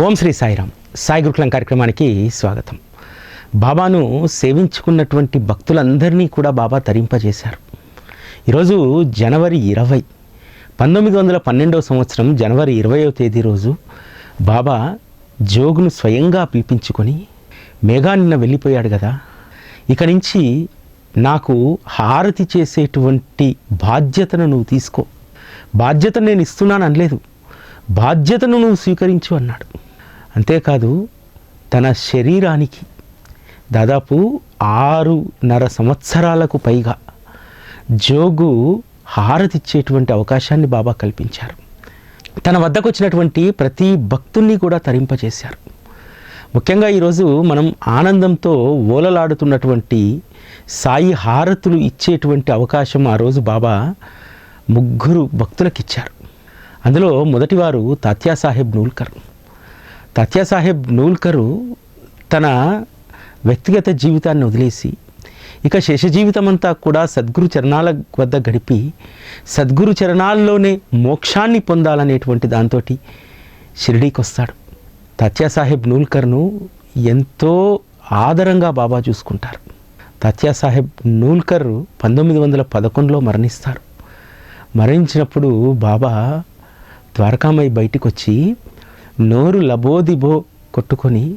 ఓం శ్రీ సాయిరామ్. సాయి గురుకులం కార్యక్రమానికి స్వాగతం. బాబాను సేవించుకున్నటువంటి భక్తులందరినీ కూడా బాబా తరింపజేశారు. ఈరోజు జనవరి ఇరవై పంతొమ్మిది వందల పన్నెండవ సంవత్సరం జనవరి ఇరవయో తేదీ రోజు బాబా జోగును స్వయంగా పిలిపించుకొని మేఘా నిన్న వెళ్ళిపోయాడు కదా. ఇక నుంచి నాకు హారతి చేసేటువంటి బాధ్యతను నువ్వు తీసుకో. బాధ్యత నేను ఇస్తున్నాను అనలేదు బాధ్యతను నువ్వు స్వీకరించు అన్నాడు. అంతేకాదు తన శరీరానికి దాదాపు ఆరున్నర సంవత్సరాలకు పైగా జోగు హారతిచ్చేటువంటి అవకాశాన్ని బాబా కల్పించారు. తన వద్దకు వచ్చినటువంటి ప్రతి భక్తుల్ని కూడా తరింపజేశారు. ముఖ్యంగా ఈరోజు మనం ఆనందంతో ఓలలాడుతున్నటువంటి సాయి హారతులు ఇచ్చేటువంటి అవకాశం ఆ రోజు బాబా ముగ్గురు భక్తులకు ఇచ్చారు అందులో మొదటివారు తాత్యాసాహెబ్ నూల్కర్. తత్యాసాహెబ్ నూల్కరు తన వ్యక్తిగత జీవితాన్ని వదిలేసి ఇక శేష జీవితం అంతా కూడా సద్గురు చరణాల వద్ద గడిపి సద్గురు చరణాల్లోనే మోక్షాన్ని పొందాలనేటువంటి దాంతో షిరిడీకి వస్తాడు తత్యాసాహెబ్ నూల్కర్ను ఎంతో ఆదరంగా బాబా చూసుకుంటారు. తత్యాసాహెబ్ నూల్కర్ పంతొమ్మిది వందల పదకొండులో మరణిస్తారు. మరణించినప్పుడు బాబా ద్వారకామై బయటికి వచ్చి నోరు లబోదిబో కొట్టుకొని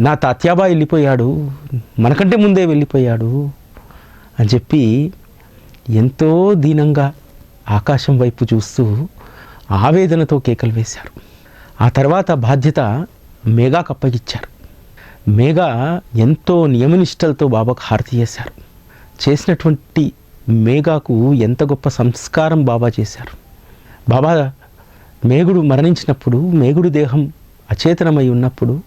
నా తాత్యాబా వెళ్ళిపోయాడు మనకంటే ముందే వెళ్ళిపోయాడు అని చెప్పి ఎంతో దీనంగా ఆకాశం వైపు చూస్తూ ఆవేదనతో కేకలు వేశారు. ఆ తర్వాత బాధ్యత మేఘాకు అప్పగిచ్చారు. మేఘా ఎంతో నియమనిష్టలతో బాబాకు హారతి చేశారు. చేసినటువంటి మేఘాకు ఎంత గొప్ప సంస్కారం బాబా చేశారు. బాబా మేగుడు మరణించినప్పుడు మేగుడు దేహం అచేతనమై ఉన్నప్పుడు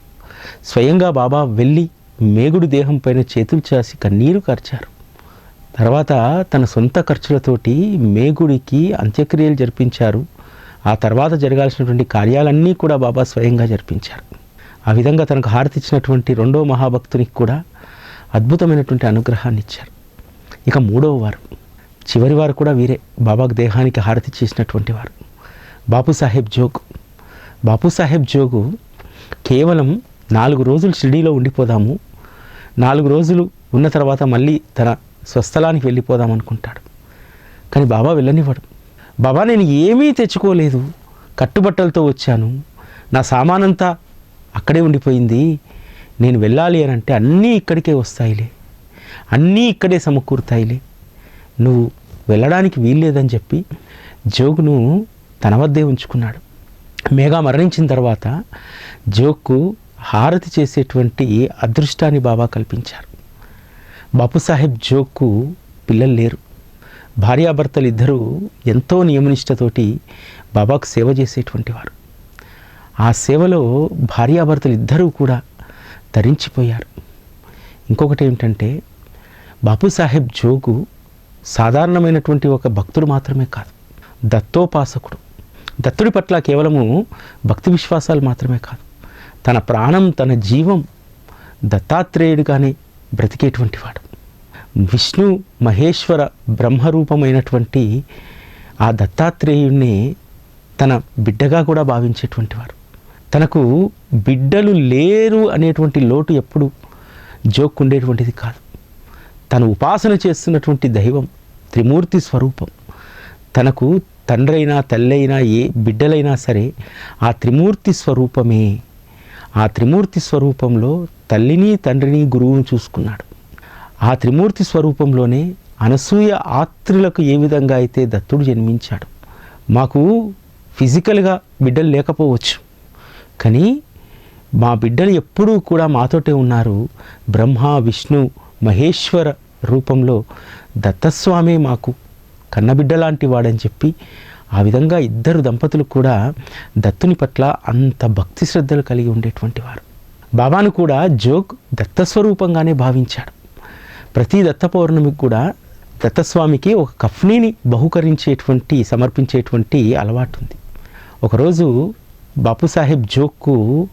స్వయంగా బాబా వెళ్ళి మేగుడు దేహం పైన చేతులు చాసి కన్నీరు కార్చారు. తర్వాత తన సొంత ఖర్చులతోటి మేగుడికి అంత్యక్రియలు జరిపించారు. ఆ తర్వాత జరగాల్సినటువంటి కార్యాలన్నీ కూడా బాబా స్వయంగా జరిపించారు. ఆ విధంగా తనకు హారతిచ్చినటువంటి రెండో మహాభక్తునికి కూడా అద్భుతమైనటువంటి అనుగ్రహాన్ని ఇచ్చారు. ఇక మూడవ వారు. చివరి వారు కూడా వీరే. బాబాకు దేహానికి హారతి చేసినటువంటి వారు. బాపు సాహెబ్ జోగ్. బాపు సాహెబ్ జోగు కేవలం నాలుగు రోజులు షిర్డీలో ఉండిపోదాము. నాలుగు రోజులు ఉన్న తర్వాత మళ్ళీ తన స్వస్థలానికి వెళ్ళిపోదాం అనుకుంటాడు. కానీ బాబా వెళ్ళనివ్వడు. బాబా నేను ఏమీ తెచ్చుకోలేదు. కట్టుబట్టలతో వచ్చాను. నా సామానంతా అక్కడే ఉండిపోయింది. నేను వెళ్ళాలి అని అంటే అన్నీ ఇక్కడికే వస్తాయిలే. అన్నీ ఇక్కడే సమకూరుతాయిలే. నువ్వు వెళ్ళడానికి వీల్లేదని చెప్పి జోగును తన వద్దే ఉంచుకున్నాడు. మేఘా మరణించిన తర్వాత జోక్కు హారతి చేసేటువంటి అదృష్టాన్ని బాబా కల్పించారు. బాపుసాహెబ్ జోక్కు పిల్లలు లేరు. భార్యాభర్తలు ఇద్దరూ ఎంతో నియమనిష్టతోటి బాబాకు సేవ చేసేటువంటి వారు. ఆ సేవలో భార్యాభర్తలు ఇద్దరూ కూడా తరించిపోయారు. ఇంకొకటి ఏమిటంటే బాపుసాహెబ్ జోగు సాధారణమైనటువంటి ఒక భక్తుడు మాత్రమే కాదు దత్తోపాసకుడు. దత్తుడి పట్ల కేవలము భక్తి విశ్వాసాలు మాత్రమే కాదు. తన ప్రాణం తన జీవం దత్తాత్రేయుడు కానీ బ్రతికేటువంటి వాడు. విష్ణు మహేశ్వర బ్రహ్మరూపమైనటువంటి ఆ దత్తాత్రేయుణ్ణి తన బిడ్డగా కూడా భావించేటువంటి వారు తనకు బిడ్డలు లేరు అనేటువంటి లోటు ఎప్పుడు జోక్కుండేటువంటిది కాదు. తను ఉపాసన చేస్తున్నటువంటి దైవం త్రిమూర్తి స్వరూపం. తనకు తండ్రైనా తల్లైనా ఏ బిడ్డలైనా సరే ఆ త్రిమూర్తి స్వరూపమే. ఆ త్రిమూర్తి స్వరూపంలో తల్లిని తండ్రిని గురువును చూసుకున్నాడు. ఆ త్రిమూర్తి స్వరూపంలోనే అనసూయ ఆత్రులకు ఏ విధంగా అయితే దత్తుడు జన్మించాడు. మాకు ఫిజికల్గా బిడ్డలు లేకపోవచ్చు. కానీ మా బిడ్డలు ఎప్పుడూ కూడా మాతోటే ఉన్నారు. బ్రహ్మ విష్ణు మహేశ్వర రూపంలో దత్తస్వామే మాకు. కన్నబిడ్డ లాంటి వాడని చెప్పి ఆ విధంగా ఇద్దరు దంపతులు కూడా దత్తుని పట్ల అంత భక్తి శ్రద్ధలు కలిగి ఉండేటువంటి వారు. బాబాను కూడా జోగ్ దత్తస్వరూపంగానే భావించాడు. ప్రతి దత్త పౌర్ణమికి కూడా దత్తస్వామికి ఒక కఫ్నీని బహుకరించేటువంటి సమర్పించేటువంటి అలవాటు ఉంది ఒకరోజు బాపుసాహెబ్ జోక్కు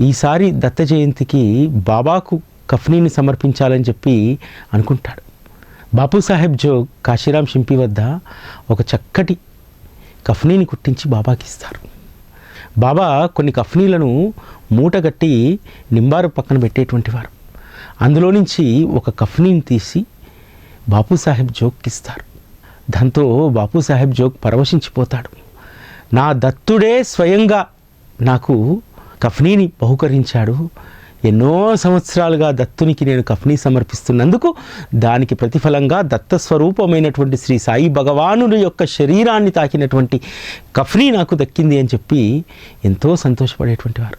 ఈసారి దత్త జయంతికి బాబాకు కఫ్నీని సమర్పించాలని చెప్పి అనుకుంటాడు. బాపూసాహెబ్ జోగ్ కాశీరాం షింపి వద్ద ఒక చక్కటి కఫ్నీని కుట్టించి బాబాకి ఇస్తారు. బాబా కొన్ని కఫ్నీలను మూటగట్టి నింబారు పక్కన పెట్టేటువంటి వారు. అందులో నుంచి ఒక కఫ్నీని తీసి బాపు సాహెబ్ జోక్కిస్తారు దాంతో బాపు సాహెబ్ జోక్ పరవశించిపోతాడు. నా దత్తుడే స్వయంగా నాకు కఫ్నీని బహుకరించాడు. ఎన్నో సంవత్సరాలుగా దత్తునికి నేను కఫ్నీ సమర్పిస్తున్నందుకు దానికి ప్రతిఫలంగా దత్త స్వరూపమైనటువంటి శ్రీ సాయి భగవానుడి యొక్క శరీరాన్ని తాకినటువంటి కఫ్నీ నాకు దక్కింది అని చెప్పి ఎంతో సంతోషపడేటువంటి వారు.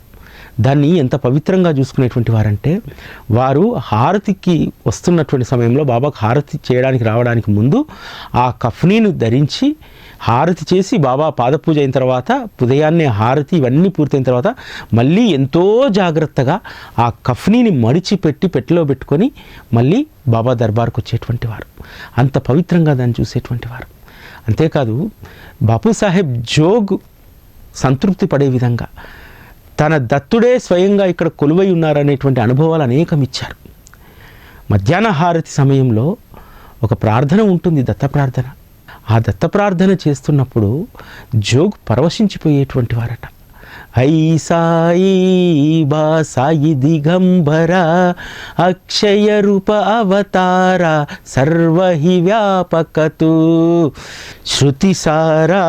దాన్ని ఎంత పవిత్రంగా చూసుకునేటువంటి వారంటే వారు హారతికి వస్తున్నటువంటి సమయంలో బాబాకు హారతి చేయడానికి రావడానికి ముందు ఆ కఫ్నీను ధరించి హారతి చేసి బాబా పాదపూజ అయిన తర్వాత ఉదయాన్నే హారతి ఇవన్నీ పూర్తయిన తర్వాత మళ్ళీ ఎంతో జాగ్రత్తగా ఆ కఫ్నీని మడిచి పెట్టి పెట్టెలో పెట్టుకొని మళ్ళీ బాబా దర్బార్కు వచ్చేటువంటి వారు. అంత పవిత్రంగా దాన్ని చూసేటువంటి వారు. అంతేకాదు బాపు సాహెబ్ జోగ్ సంతృప్తి పడే విధంగా తన దత్తుడే స్వయంగా ఇక్కడ కొలువై ఉన్నారనేటువంటి అనుభవాలు అనేకం ఇచ్చారు మధ్యాహ్న హారతి సమయంలో ఒక ప్రార్థన ఉంటుంది దత్త ప్రార్థన. ఆ దత్త ప్రార్థన చేస్తున్నప్పుడు జోగ్ పరవశించిపోయేటువంటి వారట. ఐ సాయి బా సాయి దిగంబర అక్షయ రూప అవతార సర్వహి వ్యాపకతు శృతి సారా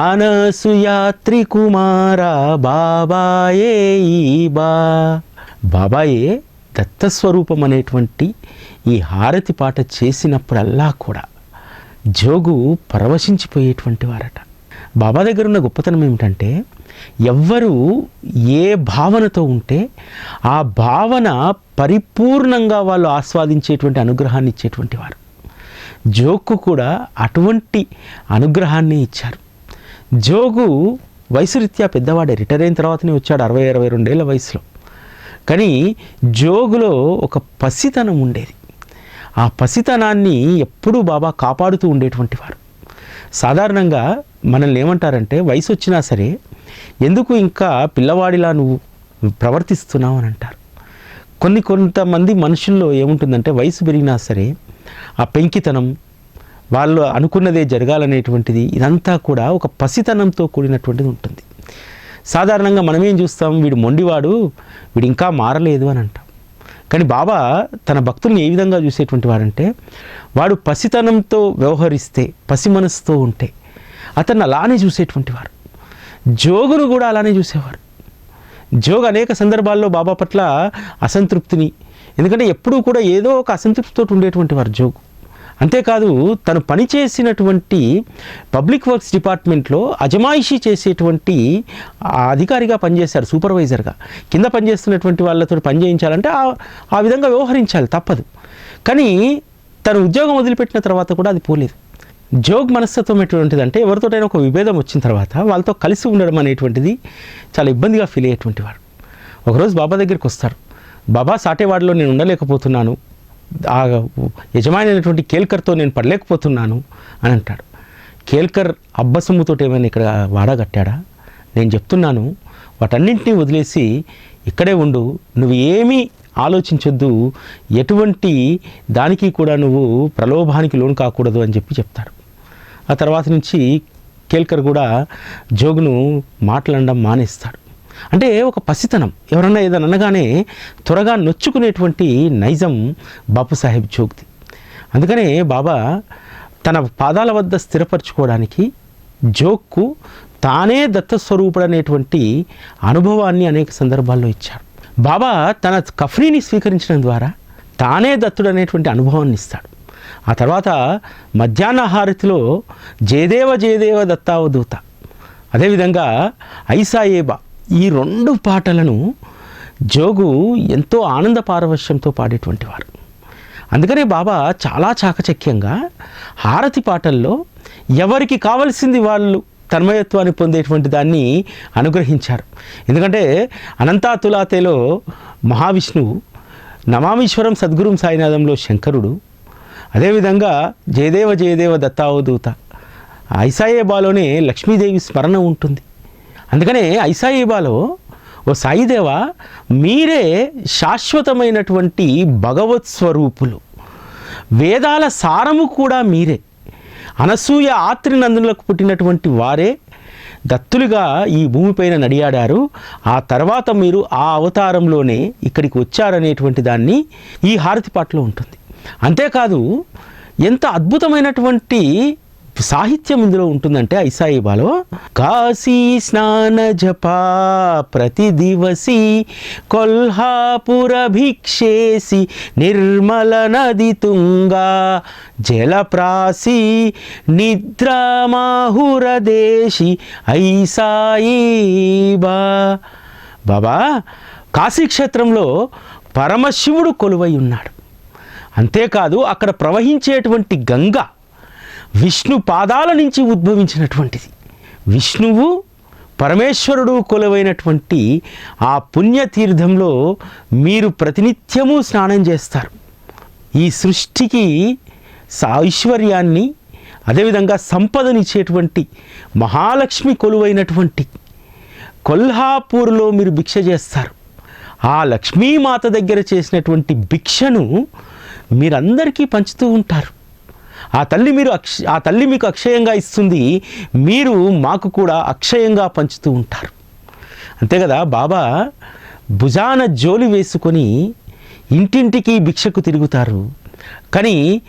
అనసుయాత్రి కుమార బాబాయే ఈ బా. బాబాయే దత్తస్వరూపం అనేటువంటి ఈ హారతి పాట చేసినప్పుడల్లా కూడా జోగు పరవశించిపోయేటువంటి వారట. బాబా దగ్గర ఉన్న గొప్పతనం ఏమిటంటే ఎవ్వరు ఏ భావనతో ఉంటే ఆ భావన పరిపూర్ణంగా వాళ్ళు ఆస్వాదించేటువంటి అనుగ్రహాన్ని ఇచ్చేటువంటి వారు. జోగ్కు కూడా అటువంటి అనుగ్రహాన్ని ఇచ్చారు. జోగు వయసురీత్యా పెద్దవాడే రిటైర్ అయిన తర్వాతనే వచ్చాడు అరవై అరవై రెండేళ్ళ వయసులో. కానీ జోగులో ఒక పసితనం ఉండేది. ఆ పసితనాన్ని ఎప్పుడూ బాబా కాపాడుతూ ఉండేటువంటి వారు. సాధారణంగా మనల్ని ఏమంటారంటే వయసు వచ్చినా సరే ఎందుకు ఇంకా పిల్లవాడిలా నువ్వు ప్రవర్తిస్తున్నావు? అని అంటారు. కొన్ని కొంతమంది మనుషుల్లో ఏముంటుందంటే వయసు పెరిగినా సరే ఆ పెంకితనం వాళ్ళు అనుకున్నదే జరగాలనేటువంటిది ఇదంతా కూడా ఒక పసితనంతో కూడినటువంటిది ఉంటుంది. సాధారణంగా మనమేం చూస్తాం? వీడు మొండివాడు వీడు ఇంకా మారలేదు అని అంటాం. కానీ బాబా తన భక్తుల్ని ఏ విధంగా చూసేటువంటి వాడంటే వాడు పసితనంతో వ్యవహరిస్తే పసి మనసుతో ఉంటే అతన్ని అలానే చూసేటువంటి వారు. జోగును కూడా అలానే చూసేవారు. జోగ్ అనేక సందర్భాల్లో బాబా పట్ల అసంతృప్తిని ఎందుకంటే ఎప్పుడూ కూడా ఏదో ఒక అసంతృప్తితో ఉండేటువంటి వారు జోగు. అంతేకాదు తను పనిచేసినటువంటి పబ్లిక్ వర్క్స్ డిపార్ట్మెంట్లో అజమాయిషీ చేసేటువంటి అధికారిగా పనిచేశారు సూపర్వైజర్గా. కింద పనిచేస్తున్నటువంటి వాళ్ళతో పనిచేయించాలంటే ఆ ఆ విధంగా వ్యవహరించాలి తప్పదు. కానీ తను ఉద్యోగం వదిలిపెట్టిన తర్వాత కూడా అది పోలేదు. జోగ్ మనస్తత్వం ఎటువంటిది అంటే ఎవరితోటైనా ఒక విభేదం వచ్చిన తర్వాత వాళ్ళతో కలిసి ఉండడం అనేటువంటిది చాలా ఇబ్బందిగా ఫీల్ అయ్యేటువంటి వాడు. ఒకరోజు బాబా దగ్గరికి వస్తారు. బాబా సాటేవాడలో నేను ఉండలేకపోతున్నాను ఆ యజమాని అయినటువంటి కేల్కర్తో నేను పడలేకపోతున్నాను అని అంటాడు. కేల్కర్ అబ్బసొమ్ముతో ఏమైనా ఇక్కడ వాడగట్టాడా నేను చెప్తున్నాను వాటన్నింటినీ వదిలేసి ఇక్కడే ఉండు నువ్వు ఏమీ ఆలోచించొద్దు ఎటువంటి దానికి కూడా నువ్వు ప్రలోభానికి లోను కాకూడదు అని చెప్పి చెప్తాడు. ఆ తర్వాత నుంచి కేల్కర్ కూడా జోగును మాట్లాడడం మానేస్తాడు. అంటే ఒక పసితనం. ఎవరన్నా ఏదైనా అనగానే త్వరగా నొచ్చుకునేటువంటి నైజం బాపు సాహెబ్ అందుకనే బాబా తన పాదాల వద్ద స్థిరపరచుకోవడానికి జోక్కు తానే దత్తస్వరూపుడు అనేటువంటి అనుభవాన్ని అనేక సందర్భాల్లో ఇచ్చాడు. బాబా తన కఫ్రీని స్వీకరించడం ద్వారా తానే దత్తుడు అనేటువంటి అనుభవాన్ని ఇస్తాడు. ఆ తర్వాత మధ్యాహ్న హారతిలో జయదేవ జయదేవ దత్తావధూత. అదేవిధంగా ఐసాయేబా ఈ రెండు పాటలను జోగు ఎంతో ఆనంద పారవశ్యంతో పాడేటువంటి వారు. అందుకనే బాబా చాలా చాకచక్యంగా హారతి పాటల్లో ఎవరికి కావలసింది వాళ్ళు తన్మయత్వాన్ని పొందేటువంటి దాన్ని అనుగ్రహించారు. ఎందుకంటే అనంతాతులాతేలో మహావిష్ణువు నమామీశ్వరం సద్గురుం సాయినాథంలో శంకరుడు అదేవిధంగా జయదేవ జయదేవ దత్తావధూత ఐసాయేబాలోనే లక్ష్మీదేవి స్మరణ ఉంటుంది. అందుకనే ఐసాయిబాలో ఓ సాయిదేవ మీరే శాశ్వతమైనటువంటి భగవత్ స్వరూపులు. వేదాల సారము కూడా మీరే. అనసూయ ఆత్రినందులకు పుట్టినటువంటి వారే దత్తులుగా ఈ భూమిపైన నడియాడారు. ఆ తర్వాత మీరు ఆ అవతారంలోనే ఇక్కడికి వచ్చారనేటువంటి దాన్ని ఈ హారతి పాటలో ఉంటుంది. అంతేకాదు ఎంత అద్భుతమైనటువంటి సాహిత్యం ఇందులో ఉంటుందంటే ఐసాయిబాలో కాశీ స్నాన జపా ప్రతి దివసి కొల్హాపుర భిక్షేసి నిర్మల నది తుంగా జలప్రాసి నిద్రామాహుర దేశి ఐసాయిబా. బాబా కాశీక్షేత్రంలో పరమశివుడు కొలువై ఉన్నాడు. అంతేకాదు అక్కడ ప్రవహించేటువంటి గంగ విష్ణు పాదాల నుంచి ఉద్భవించినటువంటిది. విష్ణువు పరమేశ్వరుడు కొలువైనటువంటి ఆ పుణ్యతీర్థంలో మీరు ప్రతినిత్యము స్నానం చేస్తారు. ఈ సృష్టికి ఐశ్వర్యాన్ని అదేవిధంగా సంపదనిచ్చేటువంటి మహాలక్ష్మి కొలువైనటువంటి కొల్హాపూర్లో మీరు భిక్ష చేస్తారు. ఆ లక్ష్మీమాత దగ్గర చేసినటువంటి భిక్షను మీరందరికీ పంచుతూ ఉంటారు. ఆ తల్లి మీరు అక్ష ఆ తల్లి మీకు అక్షయంగా ఇస్తుంది మీరు మాకు కూడా అక్షయంగా పంచుతూ ఉంటారు. అంతే కదా బాబా? భుజాన జోలి వేసుకొని ఇంటింటికి భిక్షకు తిరుగుతారు. కానీ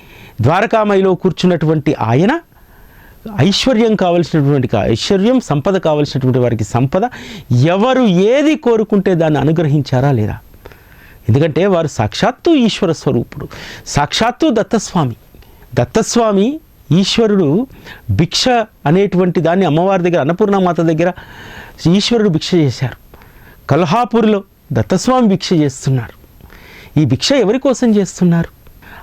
ద్వారకామయిలో కూర్చున్నటువంటి ఆయన ఐశ్వర్యం కావలసినటువంటి ఐశ్వర్యం సంపద కావలసినటువంటి వారికి సంపద ఎవరు ఏది కోరుకుంటే దాన్ని అనుగ్రహించారా లేదా? ఎందుకంటే వారు సాక్షాత్తు ఈశ్వర స్వరూపుడు సాక్షాత్తు దత్తస్వామి. దత్తస్వామి ఈశ్వరుడు భిక్ష అనేటువంటి దాన్ని అమ్మవారి దగ్గర అన్నపూర్ణమాత దగ్గర ఈశ్వరుడు భిక్ష చేశారు. కల్హాపూర్లో దత్తస్వామి భిక్ష చేస్తున్నారు. ఈ భిక్ష ఎవరి కోసం చేస్తున్నారు?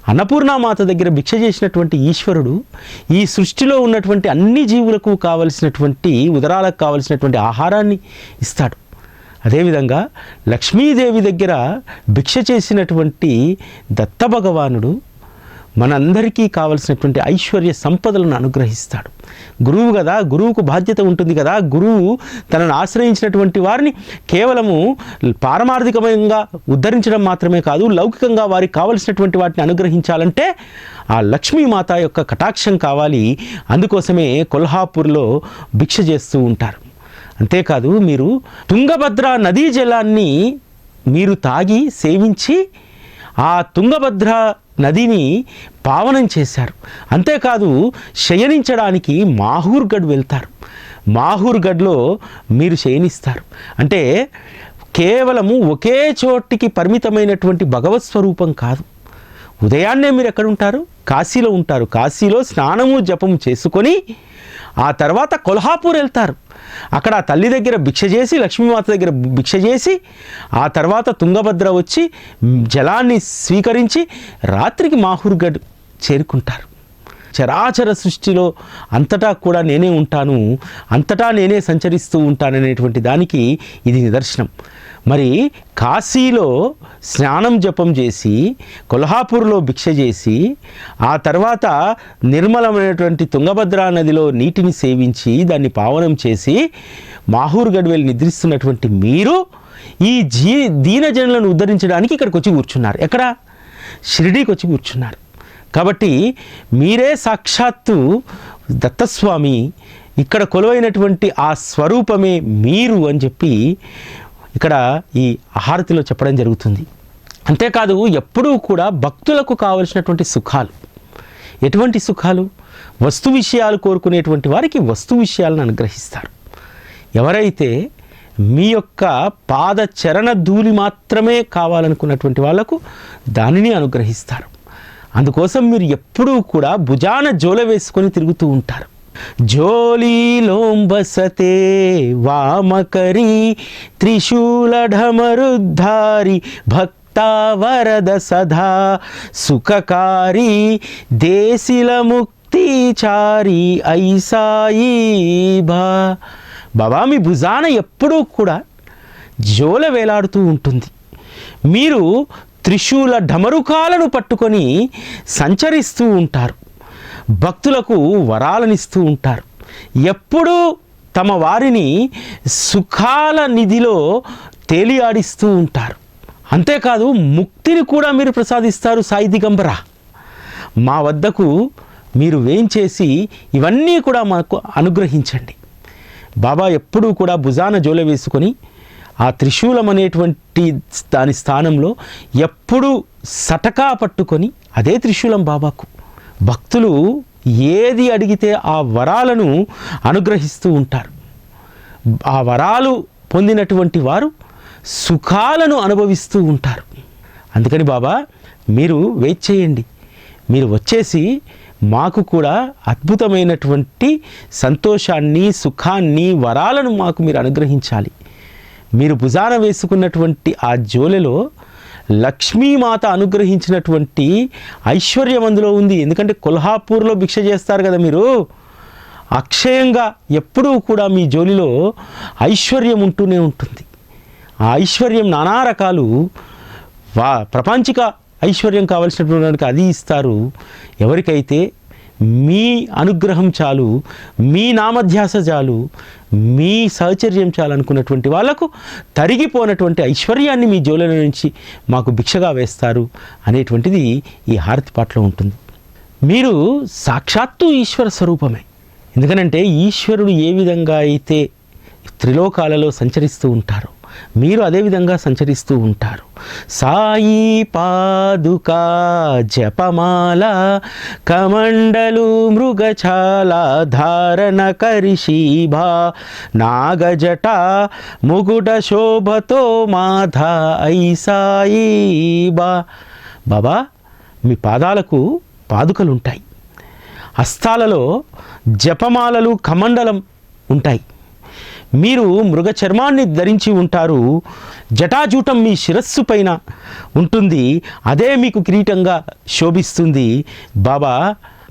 అన్నపూర్ణామాత దగ్గర భిక్ష చేసినటువంటి ఈశ్వరుడు ఈ సృష్టిలో ఉన్నటువంటి అన్ని జీవులకు కావలసినటువంటి ఉదరాలకు కావలసినటువంటి ఆహారాన్ని ఇస్తాడు. అదేవిధంగా లక్ష్మీదేవి దగ్గర భిక్ష చేసినటువంటి దత్త భగవానుడు మనందరికీ కావలసినటువంటి ఐశ్వర్య సంపదలను అనుగ్రహిస్తాడు. గురువు కదా గురువుకు బాధ్యత ఉంటుంది కదా గురువు తనను ఆశ్రయించినటువంటి వారిని కేవలము పారమార్థికంగా ఉద్ధరించడం మాత్రమే కాదు లౌకికంగా వారికి కావలసినటువంటి వాటిని అనుగ్రహించాలంటే ఆ లక్ష్మీమాత యొక్క కటాక్షం కావాలి. అందుకోసమే కొల్హాపూర్లో భిక్ష చేస్తూ ఉంటారు. అంతేకాదు మీరు తుంగభద్ర నదీ జలాన్ని మీరు తాగి సేవించి ఆ తుంగభద్ర నదిని పావనం చేశారు. అంతేకాదు శయనించడానికి మాహూర్గఢ్ వెళ్తారు. మాహూర్గఢ్లో మీరు శయనిస్తారు. అంటే కేవలము ఒకే చోటికి పరిమితమైనటువంటి భగవత్ స్వరూపం కాదు. ఉదయాన్నే మీరు ఎక్కడ ఉంటారు? కాశీలో ఉంటారు. కాశీలో స్నానము జపము చేసుకొని ఆ తర్వాత కొల్హాపూర్ వెళ్తారు. అక్కడ ఆ తల్లి దగ్గర భిక్ష చేసి లక్ష్మీమాత దగ్గర భిక్ష చేసి ఆ తర్వాత తుంగభద్ర వచ్చి జలాన్ని స్వీకరించి రాత్రికి మాహూర్గఢ్ చేరుకుంటారు. చరాచర సృష్టిలో అంతటా కూడా నేనే ఉంటాను అంతటా నేనే సంచరిస్తూ ఉంటాననేటువంటి దానికి ఇది నిదర్శనం. మరి కాశీలో స్నానం జపం చేసి కొల్హాపూర్లో భిక్ష చేసి ఆ తర్వాత నిర్మలమైనటువంటి తుంగభద్రా నదిలో నీటిని సేవించి దాన్ని పావనం చేసి మాహూర్ వెళ్ళి నిద్రిస్తున్నటువంటి మీరు ఈ జీ దీనజనులను ఉద్ధరించడానికి ఇక్కడికి వచ్చి కూర్చున్నారు. ఎక్కడ? షిరిడీకి వచ్చి కూర్చున్నారు. కాబట్టి మీరే సాక్షాత్తు దత్తస్వామి ఇక్కడ కొలువైనటువంటి ఆ స్వరూపమే మీరు అని చెప్పి ఇక్కడ ఈ ఆహారతిలో చెప్పడం జరుగుతుంది. అంతేకాదు ఎప్పుడూ కూడా భక్తులకు కావలసినటువంటి సుఖాలు. ఎటువంటి సుఖాలు? వస్తు విషయాలు కోరుకునేటువంటి వారికి వస్తు విషయాలను అనుగ్రహిస్తారు. ఎవరైతే మీ యొక్క పాద చరణ ధూళి మాత్రమే కావాలనుకున్నటువంటి వాళ్ళకు దానిని అనుగ్రహిస్తారు. అందుకోసం మీరు ఎప్పుడూ కూడా భుజాన జోల వేసుకొని తిరుగుతూ ఉంటారు. జోలీలోంబసతే వామకరి త్రిశూలఢమరుద్ధారి భక్తావరద సదా సుఖకారి దేశిల ముక్తిచారి ఐసాయి బా బాబా మీ భుజాన ఎప్పుడూ కూడా జోల వేలాడుతూ ఉంటుంది. మీరు త్రిశూల ఢమరుకాలను పట్టుకొని సంచరిస్తూ ఉంటారు. భక్తులకు వరాలనిస్తూ ఉంటారు. ఎప్పుడూ తమ వారిని సుఖాల నిధిలో తేలియాడిస్తూ ఉంటారు. అంతేకాదు ముక్తిని కూడా మీరు ప్రసాదిస్తారు సాయి దిగంబర. మా వద్దకు మీరు వేయించేసి ఇవన్నీ కూడా మాకు అనుగ్రహించండి. బాబా ఎప్పుడూ కూడా భుజాన జోల వేసుకొని ఆ త్రిశూలం అనేటువంటి దాని స్థానంలో ఎప్పుడూ సటకా పట్టుకొని అదే త్రిశూలం బాబాకు. భక్తులు ఏది అడిగితే ఆ వరాలను అనుగ్రహిస్తూ ఉంటారు. ఆ వరాలు పొందినటువంటి వారు సుఖాలను అనుభవిస్తూ ఉంటారు. అందుకని బాబా మీరు వెయిట్ చేయండి. మీరు వచ్చేసి మాకు కూడా అద్భుతమైనటువంటి సంతోషాన్ని సుఖాన్ని వరాలను మాకు మీరు అనుగ్రహించాలి. మీరు భుజాన వేసుకున్నటువంటి ఆ జోలెలో లక్ష్మీమాత అనుగ్రహించినటువంటి ఐశ్వర్యం అందులో ఉంది. ఎందుకంటే కొల్హాపూర్లో భిక్ష చేస్తారు కదా మీరు. అక్షయంగా ఎప్పుడూ కూడా మీ జోలిలో ఐశ్వర్యం ఉంటూనే ఉంటుంది. ఆ ఐశ్వర్యం నానా రకాలు వా ప్రపంచిక ఐశ్వర్యం కావలసినటువంటి అది ఇస్తారు. ఎవరికైతే మీ అనుగ్రహం చాలు మీ నామధ్యాస చాలు మీ సహచర్యం చాలు అనుకున్నటువంటి వాళ్ళకు తరిగిపోనటువంటి ఐశ్వర్యాన్ని మీ జోల నుంచి మాకు భిక్షగా వేస్తారు అనేటువంటిది ఈ హారతి పాటలో ఉంటుంది. మీరు సాక్షాత్తు ఈశ్వర స్వరూపమే. ఎందుకనంటే ఈశ్వరుడు ఏ విధంగా అయితే త్రిలోకాలలో సంచరిస్తూ ఉంటారో మీరు అదే విధంగా సంచరిస్తూ ఉంటారు. సాయి పాదుకా జపమాల కమండలు మృగచాల ధారణ కరిశీభా నాగజట ముగుడ శోభతో మాధ ఐ సాయి బా. బాబా మీ పాదాలకు పాదుకలుంటాయి హస్తాలలో జపమాలలు కమండలం ఉంటాయి. మీరు మృగ చర్మాన్ని ధరించి ఉంటారు జటాజూటం మీ శిరస్సు పైన ఉంటుంది అదే మీకు కిరీటంగా శోభిస్తుంది. బాబా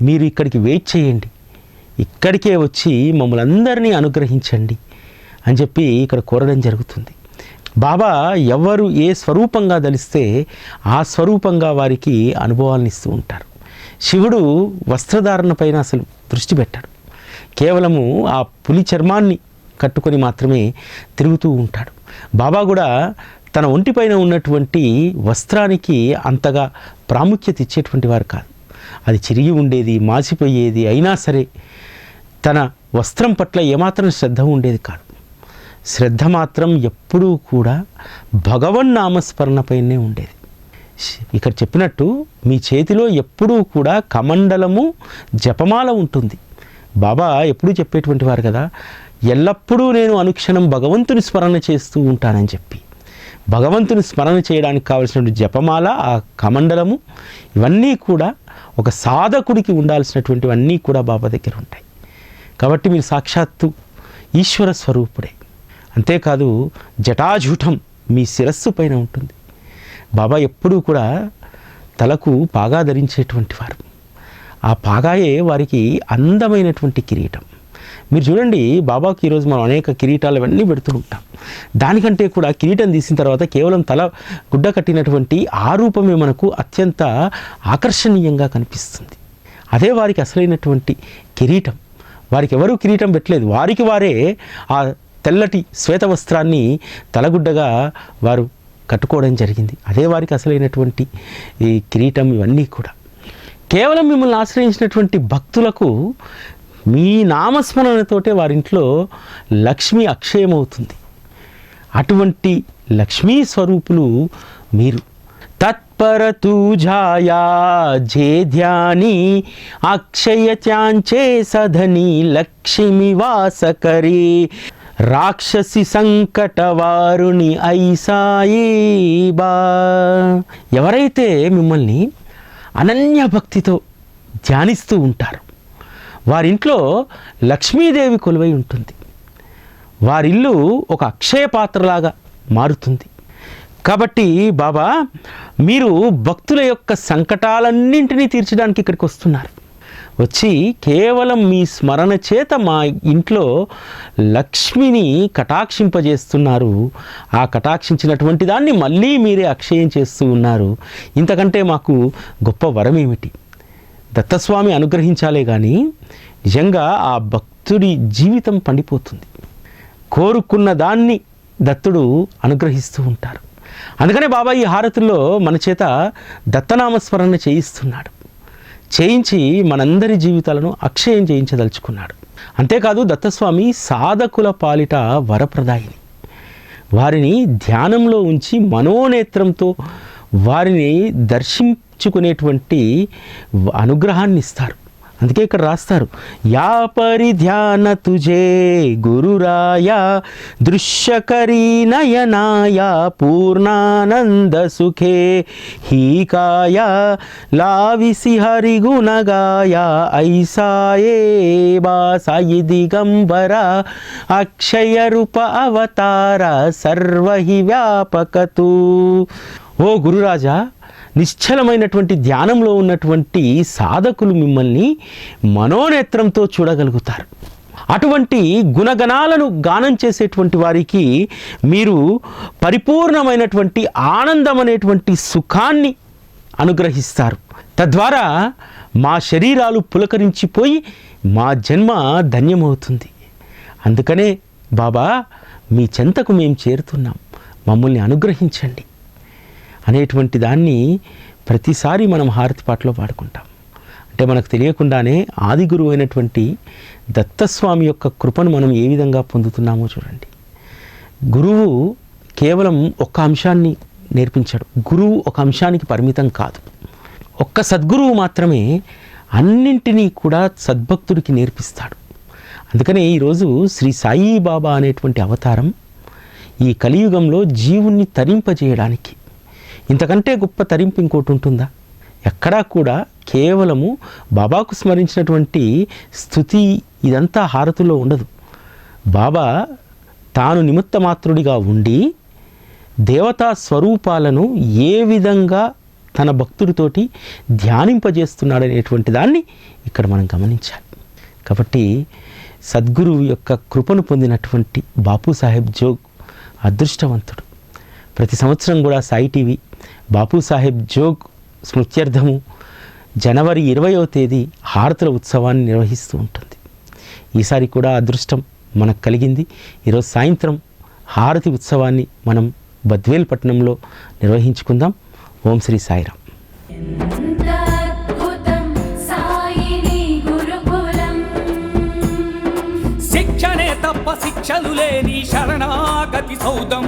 మీరు ఇక్కడికి వెయిట్ చేయండి. ఇక్కడికే వచ్చి మమ్మల్ని అందరినీ అనుగ్రహించండి అని చెప్పి ఇక్కడ కోరడం జరుగుతుంది. బాబా ఎవరు ఏ స్వరూపంగా దలిస్తే ఆ స్వరూపంగా వారికి అనుభవాలను ఇస్తూ ఉంటారు. శివుడు వస్త్రధారణ పైన అసలు దృష్టి పెట్టాడు. కేవలము ఆ పులి చర్మాన్ని కట్టుకొని మాత్రమే తిరుగుతూ ఉంటాడు. బాబా కూడా తన ఒంటిపైన ఉన్నటువంటి వస్త్రానికి అంతగా ప్రాముఖ్యత ఇచ్చేటువంటి వారు కాదు. అది చిరిగి ఉండేది మాసిపోయేది అయినా సరే తన వస్త్రం పట్ల ఏమాత్రం శ్రద్ధ ఉండేది కాదు. శ్రద్ధ మాత్రం ఎప్పుడూ కూడా భగవన్ నామస్మరణపైనే ఉండేది. ఇక్కడ చెప్పినట్టు మీ చేతిలో ఎప్పుడూ కూడా కమండలము జపమాల ఉంటుంది. బాబా ఎప్పుడూ చెప్పేటువంటి వారు కదా ఎల్లప్పుడూ నేను అనుక్షణం భగవంతుని స్మరణ చేస్తూ ఉంటానని చెప్పి. భగవంతుని స్మరణ చేయడానికి కావలసినటువంటి జపమాల ఆ కమండలము ఇవన్నీ కూడా ఒక సాధకుడికి ఉండాల్సినటువంటివన్నీ కూడా బాబా దగ్గర ఉంటాయి. కాబట్టి మీరు సాక్షాత్తు ఈశ్వర స్వరూపుడే. అంతేకాదు జటాజూటం మీ శిరస్సు పైన ఉంటుంది. బాబా ఎప్పుడూ కూడా తలకు పాగా ధరించేటువంటి వారు. ఆ పాగాయే వారికి అందమైనటువంటి కిరీటం. మీరు చూడండి బాబాకి ఈరోజు మనం అనేక కిరీటాలు అవన్నీ పెడుతూ ఉంటాం. దానికంటే కూడా కిరీటం తీసిన తర్వాత కేవలం తల గుడ్డ కట్టినటువంటి ఆ రూపమే మనకు అత్యంత ఆకర్షణీయంగా కనిపిస్తుంది. అదే వారికి అసలైనటువంటి కిరీటం. వారికి ఎవరూ కిరీటం పెట్టలేదు. వారికి వారే ఆ తెల్లటి శ్వేత వస్త్రాన్ని తలగుడ్డగా వారు కట్టుకోవడం జరిగింది. అదే వారికి అసలైనటువంటి ఈ కిరీటం ఇవన్నీ కూడా. కేవలం మిమ్మల్ని ఆశ్రయించినటువంటి భక్తులకు మీ నామస్మరణతోటే వారింట్లో లక్ష్మి అక్షయమవుతుంది. అటువంటి లక్ష్మీ స్వరూపులు మీరు. తత్పర తూజాయా జే ధ్యాని అక్షయ సధని లక్ష్మి వాసకరి. రాక్షసి సంకట వారుని ఐసాయి బా. ఎవరైతే మిమ్మల్ని అనన్య భక్తితో ధ్యానిస్తూ ఉంటారు వారింట్లో లక్ష్మీదేవి కొలువై ఉంటుంది. వారిల్లు ఒక అక్షయ పాత్రలాగా మారుతుంది. కాబట్టి బాబా మీరు భక్తుల యొక్క సంకటాలన్నింటినీ తీర్చడానికి ఇక్కడికి వస్తున్నారు. వచ్చి కేవలం మీ స్మరణ చేత మా ఇంట్లో లక్ష్మిని కటాక్షింపజేస్తున్నారు. ఆ కటాక్షించినటువంటి దాన్ని మళ్ళీ మీరే అక్షయం చేస్తూ ఉన్నారు. ఇంతకంటే మాకు గొప్ప వరం ఏమిటి దత్తస్వామి అనుగ్రహించాలే కానీ నిజంగా ఆ భక్తుడి జీవితం పండిపోతుంది. కోరుకున్న దాన్ని దత్తుడు అనుగ్రహిస్తూ ఉంటారు అందుకనే బాబా ఈ హారతుల్లో మన చేత దత్తనామస్మరణ చేయిస్తున్నాడు. చేయించి మనందరి జీవితాలను అక్షయం చేయించదలుచుకున్నాడు. అంతేకాదు దత్తస్వామి సాధకుల పాలిట వరప్రదాయిని. వారిని ధ్యానంలో ఉంచి మనోనేత్రంతో వారిని తెచ్చుకునేటువంటి అనుగ్రహాన్ని ఇస్తారు. అందుకే ఇక్కడ రాస్తారు యా పరిధ్యాన తుజే గురురాయ దృశ్యకరీ నయనాయ పూర్ణానంద సుఖే హీకాయ లావిసి హరిగుణగాయ ఐసాయే బాసాయి దిగంబర అక్షయ రూప అవతార సర్వహి వ్యాపకతు. ఓ గురురాజా నిశ్చలమైనటువంటి ధ్యానంలో ఉన్నటువంటి సాధకులు మిమ్మల్ని మనోనేత్రంతో చూడగలుగుతారు. అటువంటి గుణగణాలను గానం చేసేటువంటి వారికి మీరు పరిపూర్ణమైనటువంటి ఆనందం అనేటువంటి సుఖాన్ని అనుగ్రహిస్తారు. తద్వారా మా శరీరాలు పులకరించిపోయి మా జన్మ ధన్యమవుతుంది. అందుకనే బాబా మీ చెంతకు మేము చేరుతున్నాం. మమ్మల్ని అనుగ్రహించండి. అనేటువంటి దాన్ని ప్రతిసారి మనం హారతి పాటలో పాడుకుంటాం. అంటే మనకు తెలియకుండానే ఆది గురువు అయినటువంటి దత్తస్వామి యొక్క కృపను మనం ఏ విధంగా పొందుతున్నామో చూడండి. గురువు కేవలం ఒక్క అంశాన్ని నేర్పించాడు. గురువు ఒక అంశానికి పరిమితం కాదు. ఒక్క సద్గురువు మాత్రమే అన్నింటినీ కూడా సద్భక్తుడికి నేర్పిస్తాడు. అందుకనే ఈరోజు శ్రీ సాయిబాబా అనేటువంటి అవతారం ఈ కలియుగంలో జీవుణ్ణి తరింపజేయడానికి ఇంతకంటే గొప్ప తరింపు ఇంకోటి ఉంటుందా? ఎక్కడా కూడా కేవలము బాబాకు స్మరించినటువంటి స్థుతి ఇదంతా హారతిలో ఉండదు. బాబా తాను నిమిత్త మాత్రుడిగా ఉండి దేవతా స్వరూపాలను ఏ విధంగా తన భక్తుడితోటి ధ్యానింపజేస్తున్నాడనేటువంటి దాన్ని ఇక్కడ మనం గమనించాలి. కాబట్టి సద్గురువు యొక్క కృపను పొందినటువంటి బాపు సాహెబ్ జోగ్ అదృష్టవంతుడు. ప్రతి సంవత్సరం కూడా సాయి టీవీ బాపు సాహెబ్ జోగ్ స్మృత్యర్థము జనవరి ఇరవయవ తేదీ హారతుల ఉత్సవాన్ని నిర్వహిస్తూ ఉంటుంది. ఈసారి కూడా అదృష్టం మనకు కలిగింది. ఈరోజు సాయంత్రం హారతి ఉత్సవాన్ని మనం బద్వేల్ పట్టణంలో నిర్వహించుకుందాం. ఓం శ్రీ గురుకులం. శిక్షణే తప్ప శిక్షలు లేని శరణాగతి సౌదం.